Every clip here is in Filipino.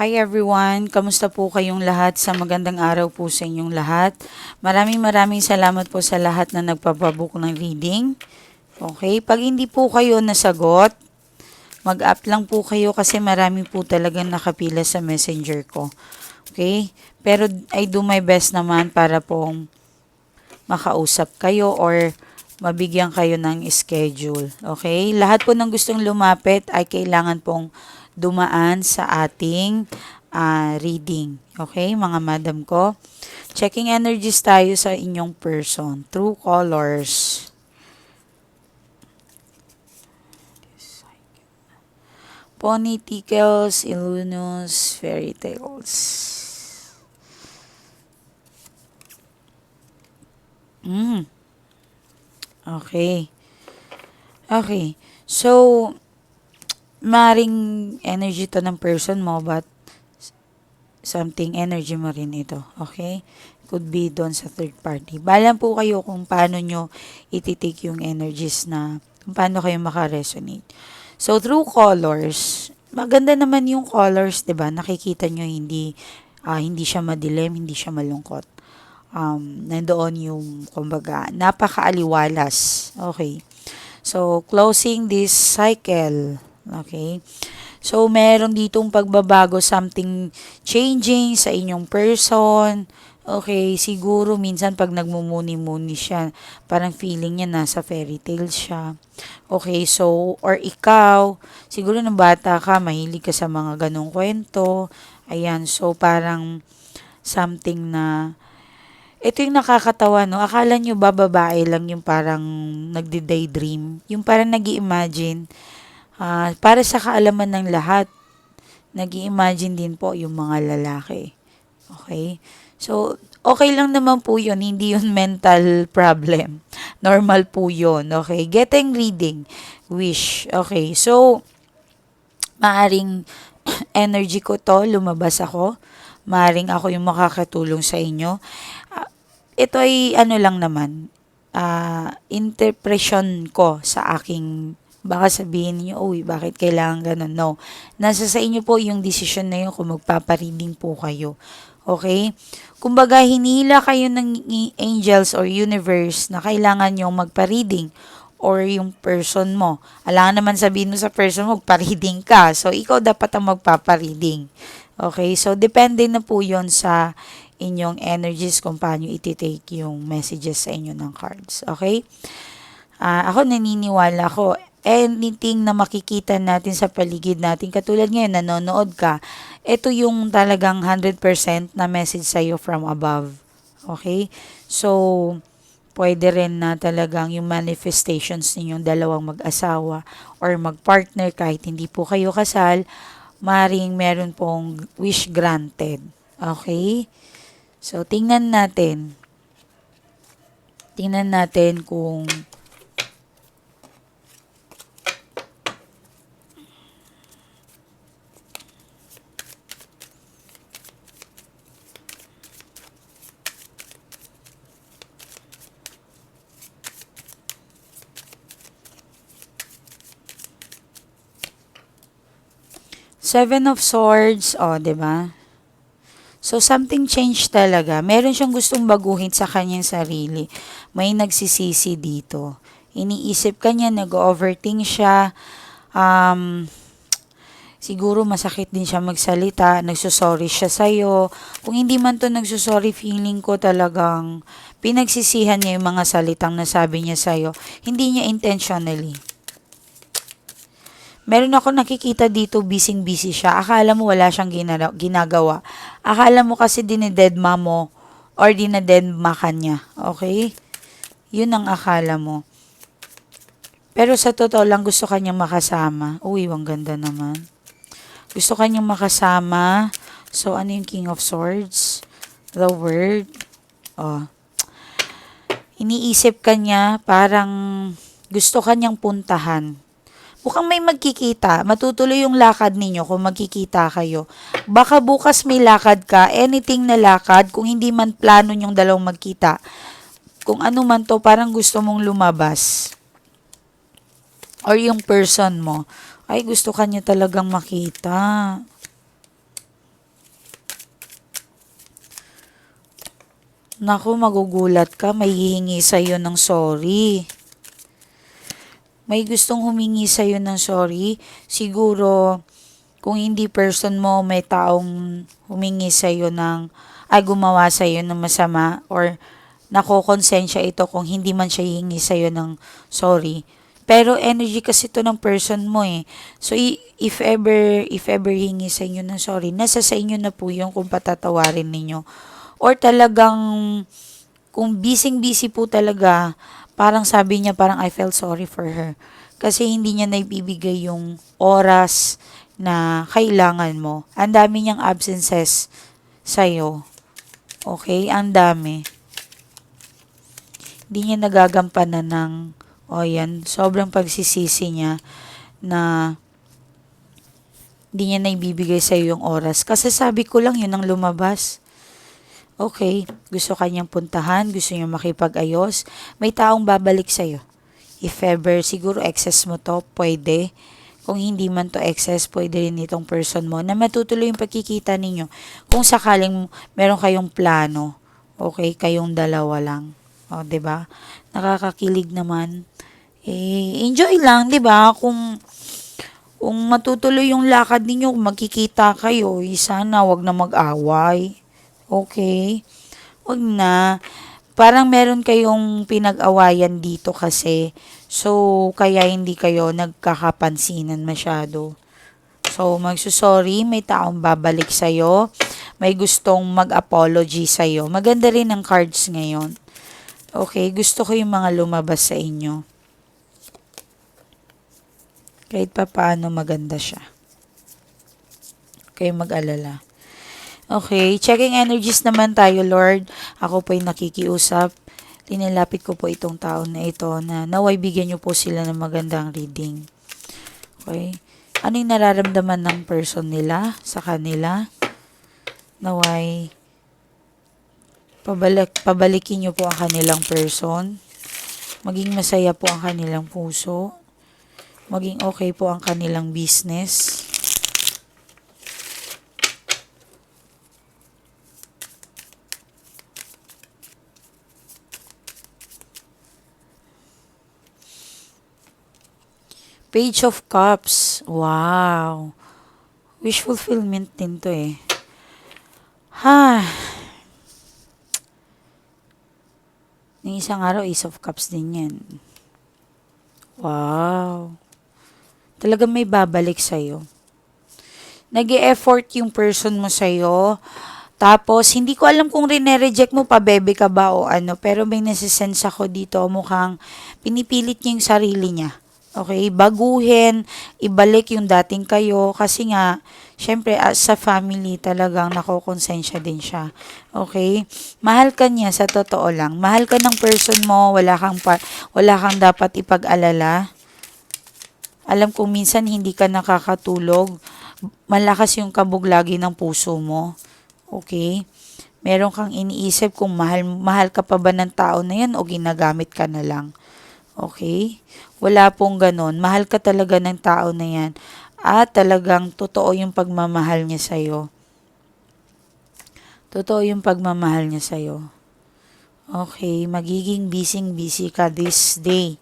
Hi everyone, kamusta po kayong lahat? Sa magandang araw po sa inyong lahat. Maraming maraming salamat po sa lahat na nagpapabook ng reading. Okay, pag hindi po kayo nasagot, mag-up lang po kayo kasi marami po talagang nakapila sa messenger ko. Okay, pero I do my best naman para pong makausap kayo or mabigyan kayo ng schedule. Okay, lahat po ng gustong lumapit ay kailangan pong dumaan sa ating ah, reading. Okay, mga madam ko. Checking energies tayo sa inyong person. True colors. Ponyticles, Illuminous, Fairy Tales. Mm. Okay. Okay. So, maring energy to ng person mo but something energy mo rin ito. Okay? Could be doon sa third party. Balan po kayo kung paano nyo ititake yung energies na kung paano kayo makaresonate. So, through colors, maganda naman yung colors, 'di ba? Nakikita nyo hindi ah, hindi siya madilim, hindi siya malungkot. Um, nandoon yung, kumbaga, napakaaliwalas. Okay. So, closing this cycle. Okay. So, meron ditong pagbabago, something changing sa inyong person. Okay, siguro minsan pag nagmumuni-muni siya, parang feeling niya nasa fairy tale siya. Okay, so, or ikaw, siguro nung bata ka, mahilig ka sa mga ganong kwento. Ayan, so parang something na, ito yung nakakatawa, no? Akala nyo ba babae lang yung parang nagdi-daydream? Yung parang nag imagine Ah, para sa kaalaman ng lahat, nag imagine din po yung mga lalaki. Okay? So, okay lang naman po yun. Hindi yun mental problem. Normal po yun. Okay? Getting reading. Wish. Okay. So, maaring energy ko to, lumabas ako. Maaring ako yung makakatulong sa inyo. Ah, ito ay ano lang naman, ah, interpretation ko sa aking baka sabihin niyo, uy, bakit kailangan ganun? No. Nasa sa inyo po yung decision na yun kung magpapareading po kayo. Okay? Kumbaga, hinihila kayo ng angels or universe na kailangan yung magpa-reading or yung person mo. Alangan naman sabihin mo sa person mo, magpa-reading ka. So, ikaw dapat ang magpapa-reading. Okay? So, depende na po yon sa inyong energies kung paano iti-take yung messages sa inyo ng cards. Okay? Ah, ako naniniwala ko anything na makikita natin sa paligid natin. Katulad ngayon nanonood ka. Ito yung talagang 100% na message sa iyo from above. Okay? So pwede rin na talagang yung manifestations ninyong dalawang mag-asawa or mag-partner kahit hindi po kayo kasal maring meron pong wish granted. Okay? So tingnan natin. Tingnan natin kung Seven of Swords, oh, 'di ba? So something changed talaga. Meron siyang gustong baguhin sa kanyang sarili. May nagsisisi dito. Iniisip kanya, nag-overthink siya. Um, siguro masakit din siya magsalita. Nagsusorry siya sa'yo. Kung hindi man to nagsusorry, feeling ko talagang pinagsisihan niya yung mga salitang nasabi niya sa'yo. Hindi niya intentionally. Meron ako nakikita dito, busy-busy siya. Akala mo wala siyang ginagawa. Akala mo kasi dinededma mo or dinededma ka niya. Okay? Yun ang akala mo. Pero sa totoo lang, gusto kanyang makasama. Uy, ang ganda naman. Gusto kanyang makasama. So, ano yung King of Swords? The Word. Oh. Iniisip kanya, parang gusto kanyang puntahan Bukang may magkikita. Matutuloy yung lakad ninyo kung magkikita kayo. Baka bukas may lakad ka, anything na lakad, kung hindi man plano yung dalawang magkita. Kung ano man to, parang gusto mong lumabas. Or yung person mo. Ay, gusto ka niya talagang makita. Naku, magugulat ka. May hihingi sa'yo ng sorry. May gustong humingi sa'yo ng sorry. Siguro, kung hindi person mo, may taong humingi sa'yo ng, ay gumawa sa'yo ng masama or nakokonsensya ito kung hindi man siya hihingi sa'yo ng sorry. Pero energy kasi to ng person mo eh. So, if ever, if ever hingi sa inyo ng sorry, nasa sa inyo na po yung kung patatawarin ninyo. Or talagang, kung busy-busy po talaga, parang sabi niya, parang I felt sorry for her. Kasi hindi niya naibibigay yung oras na kailangan mo. Ang dami niyang absences sa'yo. Okay? Ang dami. Hindi niya nagagampanan ng o yan, sobrang pagsisisi niya na hindi niya na ibibigay sa yung oras. Kasi sabi ko lang yun ang lumabas. Okay, gusto kanyang puntahan, gusto niya makipag-ayos, may taong babalik sa'yo. If ever, siguro excess mo to, pwede. Kung hindi man to excess, pwede rin itong person mo na matutuloy yung pagkikita ninyo. Kung sakaling meron kayong plano, okay, kayong dalawa lang. O, ba? Nakakakilig naman. Eh, enjoy lang, 'di ba? Kung kung matutuloy yung lakad ninyo, magkikita kayo, eh, sana wag na mag-away. Okay? Wag na. Parang meron kayong pinag-awayan dito kasi. So, kaya hindi kayo nagkakapansinan masyado. So, magsusorry, may taong babalik sa'yo. May gustong mag-apology sa'yo. Maganda rin ang cards ngayon. Okay, gusto ko yung mga lumabas sa inyo. Kahit pa paano maganda siya. Kayo mag-alala. Okay, checking energies naman tayo, Lord. Ako po ay nakikiusap. Linilapit ko po itong taon na ito na naway bigyan niyo po sila ng magandang reading. Okay? Ano yung nararamdaman ng person nila sa kanila? Naway pabalik, pabalikin niyo po ang kanilang person. Maging masaya po ang kanilang puso. Maging okay po ang kanilang business. Page of Cups. Wow. Wish fulfillment din to eh. Ha. Ng isang araw, Ace of Cups din yan. Wow. Talagang may babalik sa'yo. nag effort yung person mo sa'yo. Tapos, hindi ko alam kung rene-reject mo pa, bebe ka ba o ano. Pero may nasisense ako dito, mukhang pinipilit niya yung sarili niya. Okay, baguhin, ibalik yung dating kayo kasi nga, syempre as sa family talagang nakokonsensya din siya. Okay? Mahal ka niya sa totoo lang. Mahal ka ng person mo, wala kang pa, wala kang dapat ipag-alala. Alam ko minsan hindi ka nakakatulog. Malakas yung kabuglagi ng puso mo. Okay? Meron kang iniisip kung mahal, mahal ka pa ba ng tao na yan o ginagamit ka na lang. Okay? Wala pong ganon. Mahal ka talaga ng tao na yan. At talagang totoo yung pagmamahal niya sa'yo. Totoo yung pagmamahal niya sa'yo. Okay, magiging busy-busy ka this day.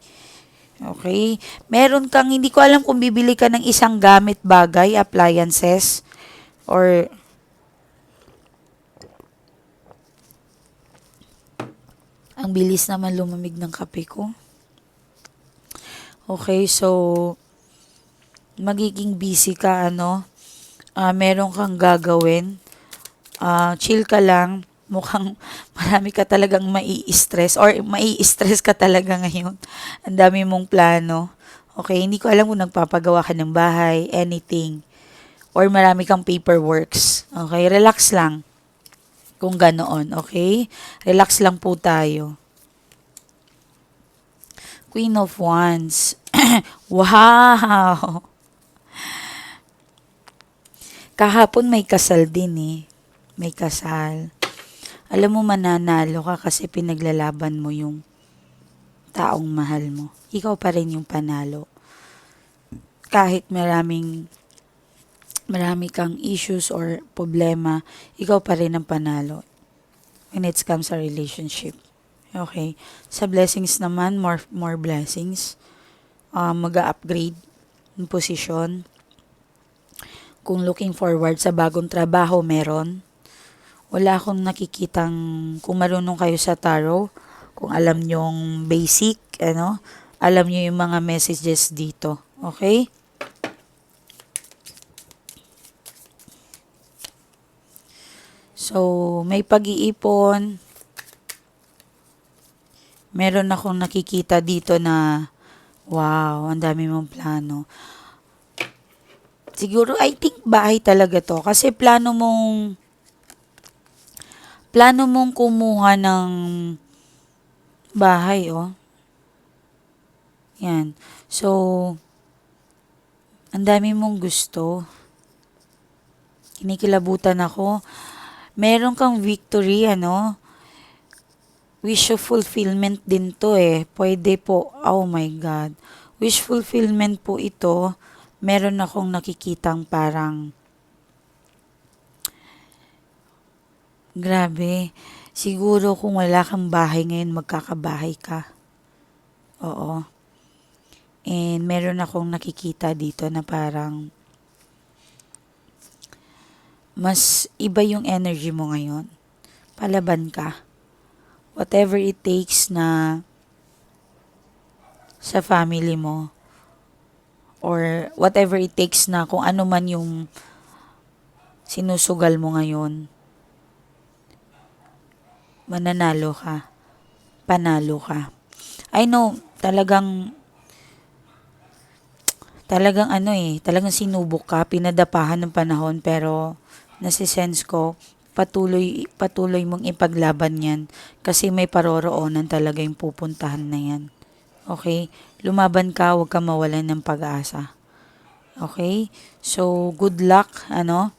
Okay? Meron kang, hindi ko alam kung bibili ka ng isang gamit bagay, appliances, or ang bilis naman lumamig ng kape ko. Okay, so magiging busy ka ano. Uh, meron kang gagawin. Uh, chill ka lang. Mukhang marami ka talagang mai-stress or mai-stress ka talaga ngayon. Ang dami mong plano. Okay, hindi ko alam kung nagpapagawa ka ng bahay, anything. Or marami kang paperworks. Okay, relax lang. Kung ganoon, okay? Relax lang po tayo. Queen of Wands. wow! Kahapon may kasal din eh. May kasal. Alam mo mananalo ka kasi pinaglalaban mo yung taong mahal mo. Ikaw pa rin yung panalo. Kahit maraming marami kang issues or problema, ikaw pa rin ang panalo. when it comes sa relationship. Okay. Sa blessings naman, more, more blessings. Uh, mag-upgrade ng posisyon. Kung looking forward sa bagong trabaho, meron. Wala akong nakikitang, kung marunong kayo sa tarot, kung alam nyong basic, ano, alam nyo yung mga messages dito. Okay? So, may pag-iipon. Meron akong nakikita dito na, wow, ang dami mong plano. Siguro, I think bahay talaga to. Kasi plano mong, plano mong kumuha ng bahay, oh. Yan. So, ang dami mong gusto. Kinikilabutan ako meron kang victory, ano, wish fulfillment din to eh. Pwede po, oh my God. Wish fulfillment po ito, meron akong nakikitang parang, grabe, siguro kung wala kang bahay ngayon, magkakabahay ka. Oo. And meron akong nakikita dito na parang, mas iba yung energy mo ngayon. Palaban ka. Whatever it takes na sa family mo or whatever it takes na kung ano man yung sinusugal mo ngayon, mananalo ka. Panalo ka. I know, talagang talagang ano eh, talagang sinubok ka, pinadapahan ng panahon pero nasisense ko, patuloy, patuloy mong ipaglaban yan kasi may paroroonan talaga yung pupuntahan na yan. Okay? Lumaban ka, huwag ka mawalan ng pag-asa. Okay? So, good luck, ano?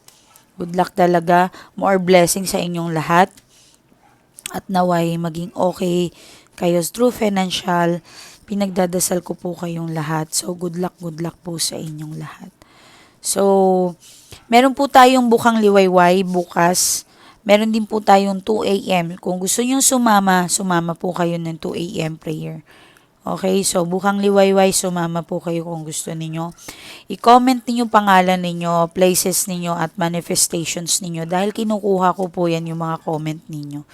Good luck talaga. More blessing sa inyong lahat. At naway maging okay kayo through financial. Pinagdadasal ko po kayong lahat. So, good luck, good luck po sa inyong lahat. So, meron po tayong bukang liwayway bukas. Meron din po tayong 2 a.m. Kung gusto nyo sumama, sumama po kayo ng 2 a.m. prayer. Okay, so bukang liwayway, sumama po kayo kung gusto ninyo. I-comment ninyo pangalan ninyo, places ninyo, at manifestations ninyo dahil kinukuha ko po yan yung mga comment ninyo.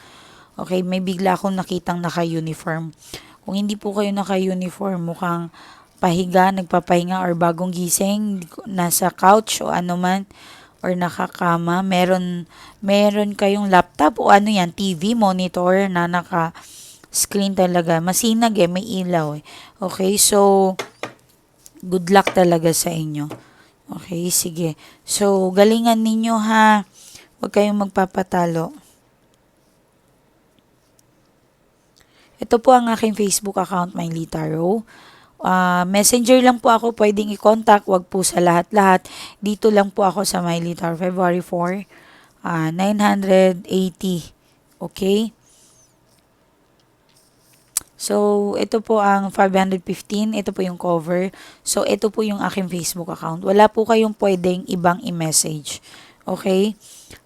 Okay, may bigla akong nakitang naka-uniform. Kung hindi po kayo naka-uniform, mukhang pahiga, nagpapahinga or bagong gising, nasa couch o ano man or nakakama, meron meron kayong laptop o ano yan, TV, monitor na naka screen talaga. Masinag eh, may ilaw eh. Okay, so good luck talaga sa inyo. Okay, sige. So, galingan ninyo ha. Huwag kayong magpapatalo. Ito po ang aking Facebook account, Miley Tarot. Uh, messenger lang po ako pwedeng i-contact, wag po sa lahat-lahat. Dito lang po ako sa my letter, February 4, uh, 980. Okay? So, ito po ang 515. Ito po yung cover. So, ito po yung aking Facebook account. Wala po kayong pwedeng ibang i-message. Okay?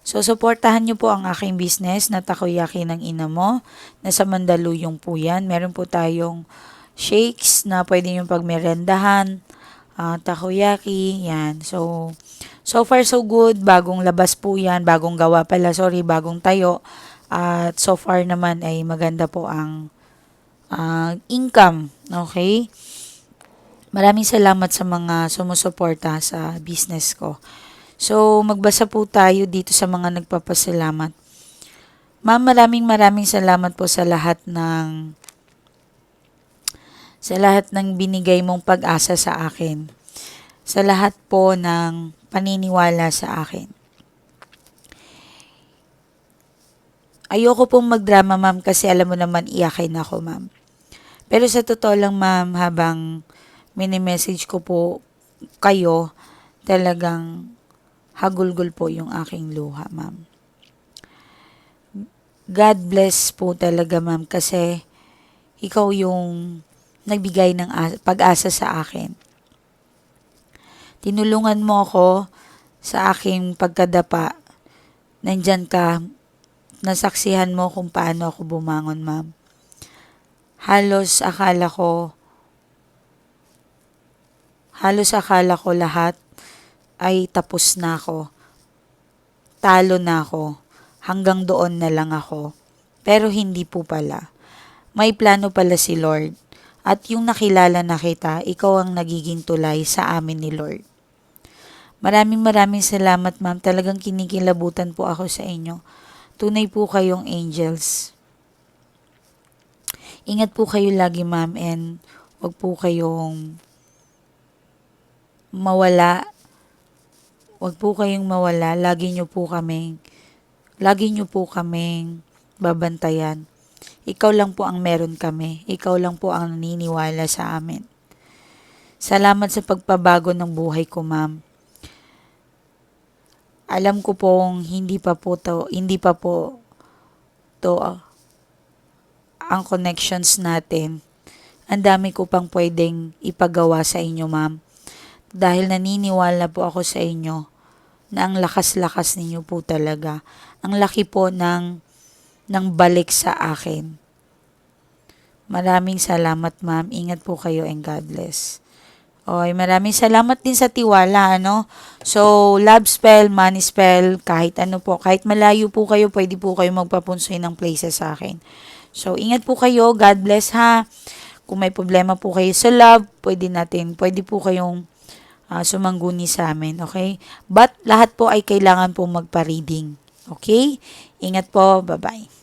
So, supportahan nyo po ang aking business na takoyaki ng ina mo. Nasa Mandaluyong po yan. Meron po tayong shakes na pwede nyo pagmerendahan, uh, takoyaki, yan. So, so far so good, bagong labas po yan, bagong gawa pala, sorry, bagong tayo. At so far naman ay maganda po ang uh, income, okay? Maraming salamat sa mga sumusuporta sa business ko. So, magbasa po tayo dito sa mga nagpapasalamat. Ma'am, maraming maraming salamat po sa lahat ng sa lahat ng binigay mong pag-asa sa akin, sa lahat po ng paniniwala sa akin. Ayoko pong magdrama, ma'am, kasi alam mo naman iyakin ako, ma'am. Pero sa totoo lang, ma'am, habang mini-message ko po kayo, talagang hagulgol po yung aking luha, ma'am. God bless po talaga, ma'am, kasi ikaw yung nagbigay ng pag-asa sa akin. Tinulungan mo ako sa aking pagkadapa. Nandyan ka nasaksihan mo kung paano ako bumangon, ma'am. Halos akala ko, halos akala ko lahat ay tapos na ako. Talo na ako. Hanggang doon na lang ako. Pero hindi po pala. May plano pala si Lord. At yung nakilala na kita, ikaw ang nagiging tulay sa amin ni Lord. Maraming maraming salamat ma'am. Talagang kinikilabutan po ako sa inyo. Tunay po kayong angels. Ingat po kayo lagi ma'am and wag po kayong mawala. Wag po kayong mawala. Lagi nyo po kaming, lagi nyo po kaming babantayan. Ikaw lang po ang meron kami. Ikaw lang po ang naniniwala sa amin. Salamat sa pagpabago ng buhay ko, ma'am. Alam ko pong hindi pa po to, hindi pa po to ah, ang connections natin. Ang dami ko pang pwedeng ipagawa sa inyo, ma'am. Dahil naniniwala po ako sa inyo na ang lakas-lakas ninyo po talaga. Ang laki po ng, ng balik sa akin. Maraming salamat, ma'am. Ingat po kayo and God bless. Oy, maraming salamat din sa tiwala, ano? So, love spell, money spell, kahit ano po, kahit malayo po kayo, pwede po kayo magpapunsoy ng places sa akin. So, ingat po kayo. God bless, ha? Kung may problema po kayo sa love, pwede natin, pwede po kayong ah, sumangguni sa amin, okay? But, lahat po ay kailangan po magpa-reading, okay? Ingat po, bye-bye.